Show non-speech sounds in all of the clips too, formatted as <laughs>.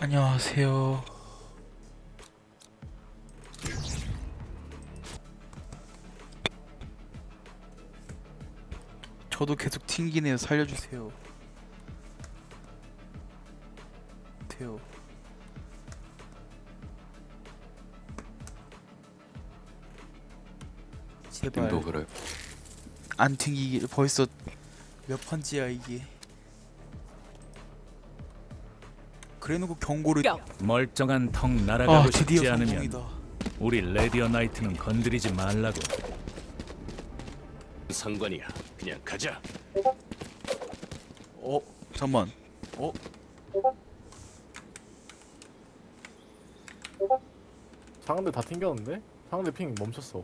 안녕하세요. 저도 계속 튕기네요. 살려주세요. 돼요. 제발 님도 그래. 안 튕기길 벌써 몇 번째야 이게. 그래놓고 경고를 뿅. 멀쩡한 턱아 날아가고 드디어 싶지 않으면 성공이다. 우리 레디어 나이트는 건드리지 말라고. 상관이야. 그냥 가자. 어 잠만. 어 상대 다 튕겼는데? 상대 핑 멈췄어.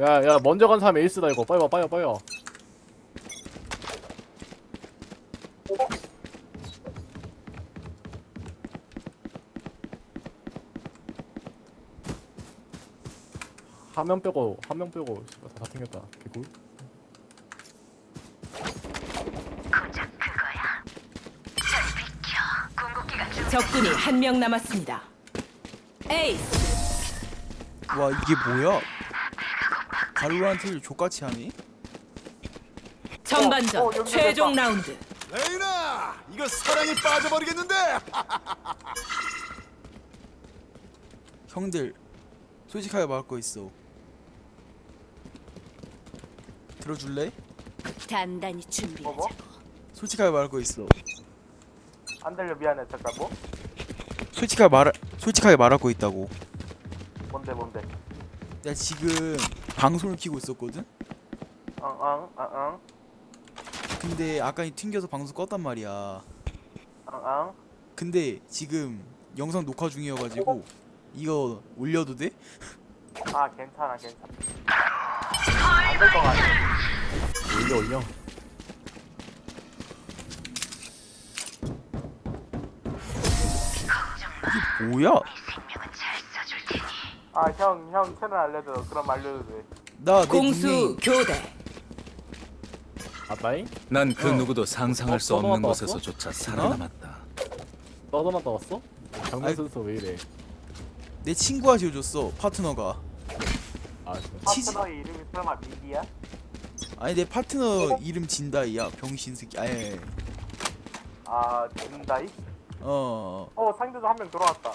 야, 야, 먼저 간 사람 에이스다 이거. 빨리 와, 빨리 와, 빨리 와. 한 명 빼고 한 명 빼고 씨발, 다 튕겼다. 개꿀. 적군이 한 명 남았습니다. 에이스. 와 이게 뭐야? 바로란트를 족같이 하니? 전반전 어, 어, 여기 최종 라운드. 레이나 이거 사랑에 빠져버리겠는데 <laughs> 형들 솔직하게 말할 거 있어. 들어줄래? 단단히 준비하자. 솔직하게 말할 거 있어. 안 들려 미안해. 잠깐 뭐? 솔직하게 말 솔직하게 말할 거 있다고. 뭔데 뭔데? 나 지금 방송을 키고 있었거든. 엉엉 엉엉 근데 아까 튕겨서 방송 껐단 말이야. 엉엉. 근데 지금 영상 녹화 중이어가지고 이거 올려도 돼? <laughs> 아 괜찮아 괜찮아. 안 될 것 같아. 올려 올려. 뭐야? 아 형 형 채널 알려줘. 그럼 알려도 돼. 나내 공수 교대. 아빠잉? 난그 어. 누구도 상상할 어, 수 없는 곳에서조차 살아남았다. 너도 나다 왔어? 아이. 장난스러워 왜 이래? 내 친구가 지어줬어 파트너가. 아 진짜. 치즈- 파트너의 이름이 설마 미기야? 아니 내 파트너 이름 진다이야 병신 새끼. 아예. 아 진다이? 어. 어 상대도 한 명 들어왔다.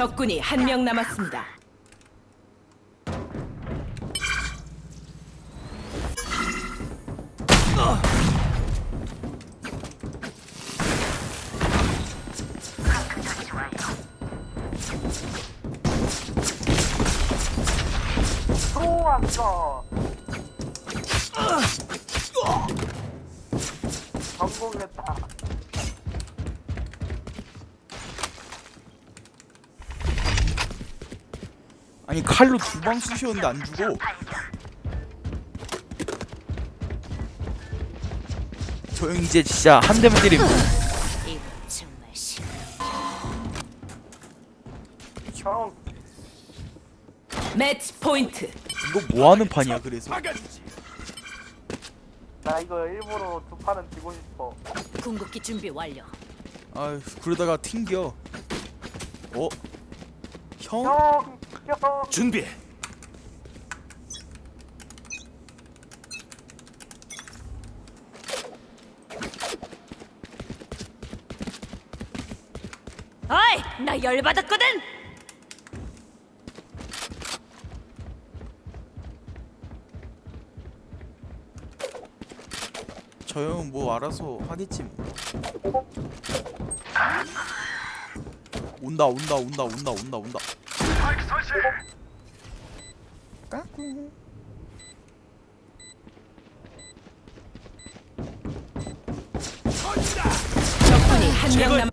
적군이 한 명 남았습니다. 성공했다. 아니 칼로 두 방 쑤셨는데 안 죽어. 저 형 이제 진짜 한 대만 때리면 이거 정말 싫어. 형 매치 포인트. 이거 뭐 하는 판이야 그래서. 나 이거 일부러 두 판은 지고 싶어. 궁극기 준비 완료. 아휴 그러다가 튕겨. 어? 형? 형, 형. 준비해. 어이, 나 열받았거든. 저 형은 뭐 알아서 하겠지 뭐. 온다 온다 온다 온다 온다 온다. 까꿍. 적군이 한 명